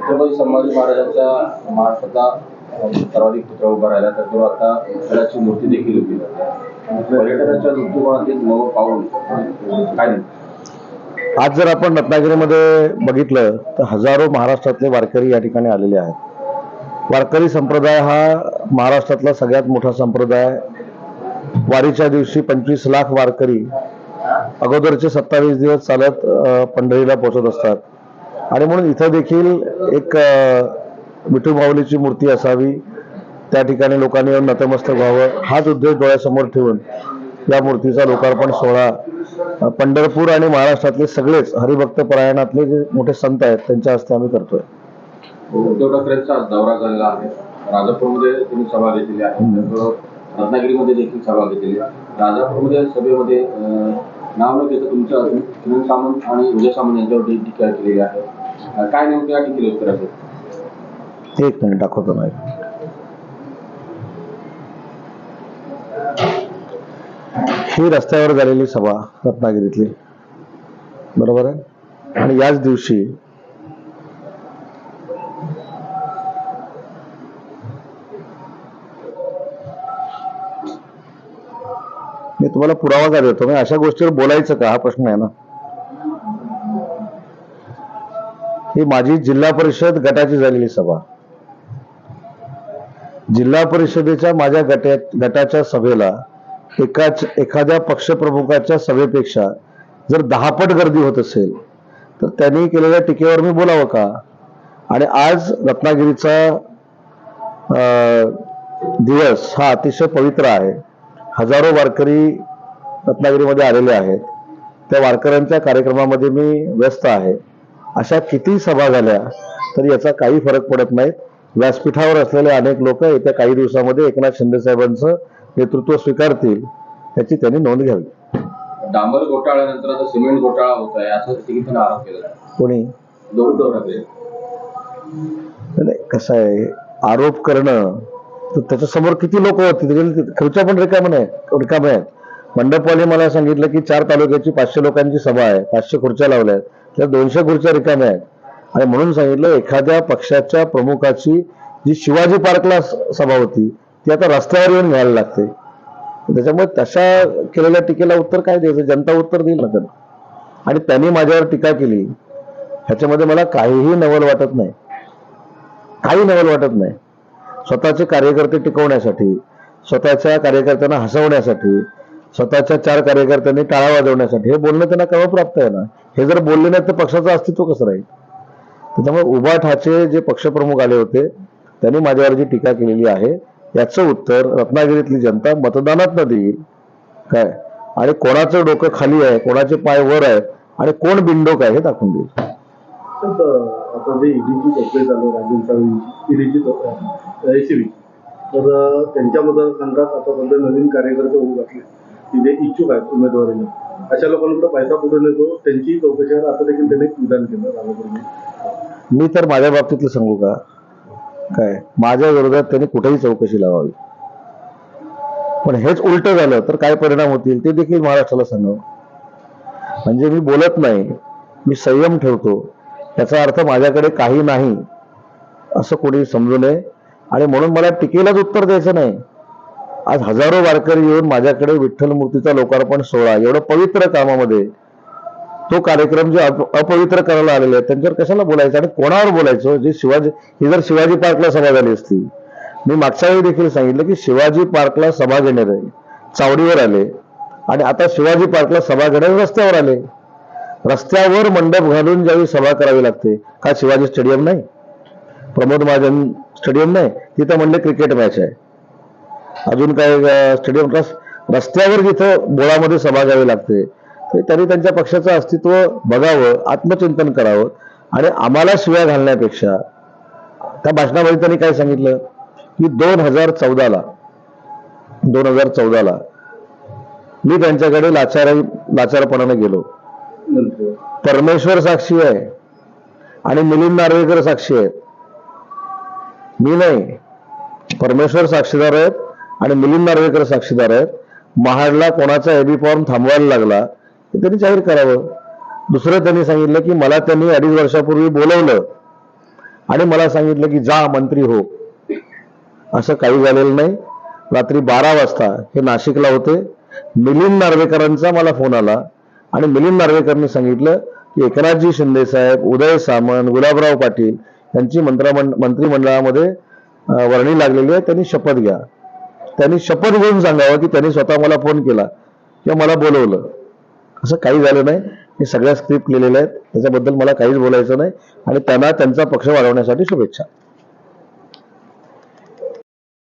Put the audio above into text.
छत्रपती संभाजी महाराजांच्या महाराष्ट्राचा सर्वाधिक पुत्र उभा राहिला तर तो आता विठ्ठलाची मूर्ती देखील उभी पर्यटनाच्या दृष्टिकोनातील नवं पाऊल काय आज जर आपण रत्नागिरीमध्ये बघितलं तर हजारो महाराष्ट्रातले वारकरी या ठिकाणी आलेले आहेत. वारकरी संप्रदाय हा महाराष्ट्रातला सगळ्यात मोठा संप्रदाय वारीच्या दिवशी पंचवीस लाख वारकरी अगोदरचे सत्तावीस दिवस चालत पंढरीला पोहोचत असतात. आणि म्हणून इथं देखील एक विठू माऊलीची मूर्ती असावी त्या ठिकाणी लोकांनी येऊन नतमस्तक व्हावं हाच उद्देश डोळ्यासमोर ठेवून या मूर्तीचा लोकार्पण सोहळा पंढरपूर आणि महाराष्ट्रातले सगळेच हरिभक्त परायणातले जे मोठे संत आहेत त्यांच्या हस्ते आम्ही करतोय. उद्धव ठाकरेंचा दौरा झालेला आहे. राजापूरमध्ये त्यांनी सभा घेतलेली आहे. रत्नागिरीमध्ये देखील सभा घेतलेली आहे. राजापूरमध्ये सभेमध्ये नाव न घेता तुमच्या सामंत आणि उदय सामंत यांच्यावरती टीका केलेली आहे. काय नेमकं या टीकेला उत्तर असेल एक मिनिट दाखवतो नाही ही रस्त्यावर झालेली सभा रत्नागिरीतली. बरोबर आहे? आणि याच दिवशी मी तुम्हाला पुरावा काय देतो? म्हणजे अशा गोष्टीवर बोलायचं का? हा प्रश्न आहे ना. ही माझी जिल्हा परिषद गटाची झालेली सभा. जिल्हा परिषदेच्या माझ्या गटा गटाच्या सभेला एकाच एखाद्या पक्षप्रमुखाच्या सभेपेक्षा जर दहापट गर्दी होत असेल तर त्यांनी केलेल्या टीकेवर मी बोलावं का? आणि आज रत्नागिरीचा दिवस हा अतिशय पवित्र आहे. हजारो वारकरी रत्नागिरीमध्ये आलेले आहेत. त्या वारकऱ्यांच्या कार्यक्रमामध्ये मी व्यस्त आहे. अशा किती सभा झाल्या तर याचा काही फरक पडत नाही व्यासपीठावर असलेले अनेक लोक येत्या काही दिवसामध्ये एकनाथ शिंदे साहेबांचं नेतृत्व स्वीकारतील याची त्यांनी नोंद घ्यावी. डांबर घोटाळ्यानंतर आता सिमेंट घोटाळा होत आहे असा आरोप केला. कोणी? नाही, कसं आहे आरोप करणं तर त्याच्यासमोर किती लोक होती खुर्च्या पण रिकाम्या नाही रिकाम्या आहेत मंडपवाले मला सांगितलं की चार तालुक्याची पाचशे लोकांची सभा आहे पाचशे खुर्च्या लावल्या आहेत. त्या दोनशे खुर्च्या रिकाम्या आहेत. आणि म्हणून सांगितलं एखाद्या पक्षाच्या प्रमुखाची जी शिवाजी पार्कला स- सभा होती ती आता रस्त्यावर येऊन घ्यायला लागते. त्याच्यामुळे तशा केलेल्या टीकेला उत्तर काय द्यायचं? जनता उत्तर देईल ना त्यांना आणि त्यांनी माझ्यावर टीका केली. ह्याच्यामध्ये मला काहीही नवल वाटत नाही. काही नवल वाटत नाही. स्वतःचे कार्यकर्ते टिकवण्यासाठी स्वतःच्या कार्यकर्त्यांना हसवण्यासाठी स्वतःच्या चार कार्यकर्त्यांनी टाळा वाजवण्यासाठी. हे बोलणं त्यांना क्रमप्राप्त आहे ना? हे जर बोलले नाही तर पक्षाचं अस्तित्व कसं राहील? त्याच्यामुळे उभा ठाचे जे पक्षप्रमुख आले होते त्यांनी माझ्यावर जी टीका केलेली आहे याचं उत्तर रत्नागिरीतली जनता मतदानात न देईल. काय? आणि कोणाचं डोकं खाली आहे कोणाचे पाय वर आहेत आणि कोण बिंडोक आहे हे दाखवून देईल. तर आता जे ईडीची चौकशी चालू आहे ईडीची तर त्यांच्या मतदारसंघात आता नवीन कार्यकर्ते होऊ घातले की जे इच्छुक आहेत उमेदवारीला अशा लोकांकडे पैसा कुठून येतो? त्यांची चौकशी आता देखील त्यांनी एक विधान केलं राजापूरने मी तर माझ्या बाबतीतलं सांगू का? काय? माझ्या विरोधात त्यांनी कुठेही चौकशी लावावी. पण हेच उलट झालं तर काय परिणाम होतील ते देखील महाराष्ट्राला सांगावं. म्हणजे मी बोलत नाही. मी संयम ठेवतो. त्याचा अर्थ माझ्याकडे काही नाही. असं कोणी समजू नये. आणि म्हणून मला टीकेलाच उत्तर द्यायचं नाही. आज हजारो वारकरी येऊन माझ्याकडे विठ्ठल मूर्तीचा लोकार्पण सोहळा एवढं पवित्र कामामध्ये तो कार्यक्रम जे अप- अपवित्र करायला आलेले आहेत त्यांच्यावर कशाला बोलायचं? आणि कोणावर बोलायचं? जे शिवाजी ही जर शिवाजी पार्कला सभा झाली असती मी मागच्या वेळी देखील सांगितलं की शिवाजी पार्कला सभा घेणारे चावडीवर आले आणि आता शिवाजी पार्कला सभा घेणारे रस्त्यावर आले. रस्त्यावर मंडप घालून ज्यावेळी सभा करावी लागते का शिवाजी स्टेडियम नाही? प्रमोद महाजन स्टेडियम नाही? तिथं म्हणले क्रिकेट मॅच आहे. अजून काय स्टेडियम रस्त्यावर जिथं बोळामध्ये सभा घ्यावी लागते तर त्यांनी त्यांच्या पक्षाचं अस्तित्व बघावं आत्मचिंतन करावं आणि आम्हाला शिव्या घालण्यापेक्षा त्या भाषणामध्ये त्यांनी काय सांगितलं? की दोन हजार चौदाला दोन हजार चौदाला मी त्यांच्याकडे लाचार लाचारपणाने गेलो. परमेश्वर साक्षी आहे आणि मिलिंद नार्वेकर साक्षी आहेत. मी नाही. परमेश्वर साक्षीदार आहेत. आणि मिलिंद नार्वेकर साक्षीदार आहेत. महाडला कोणाचा एबी फॉर्म थांबवायला लागला ते त्यांनी जाहीर करावं. दुसरं त्यांनी सांगितलं की मला त्यांनी अडीच वर्षापूर्वी बोलवलं. आणि मला सांगितलं की जा मंत्री हो. असं काही झालेलं नाही. रात्री बारा वाजता हे नाशिकला होते. मिलिंद नार्वेकरांचा मला फोन आला. आणि मिलिंद नार्वेकरने सांगितलं की एकनाथजी शिंदे साहेब उदय सामंत गुलाबराव पाटील यांची मंत्रमंड मंत्रिमंडळामध्ये वर्णी लागलेली आहे. त्यांनी शपथ घ्या. त्यांनी शपथ घेऊन सांगावं की त्यांनी स्वतः मला फोन केला. किंवा मला बोलवलं. असं काही झालं नाही. हे सगळ्या स्क्रिप्ट लिहिलेल्या आहेत. त्याच्याबद्दल मला काहीच बोलायचं नाही. आणि त्यांना त्यांचा पक्ष वाढवण्यासाठी शुभेच्छा.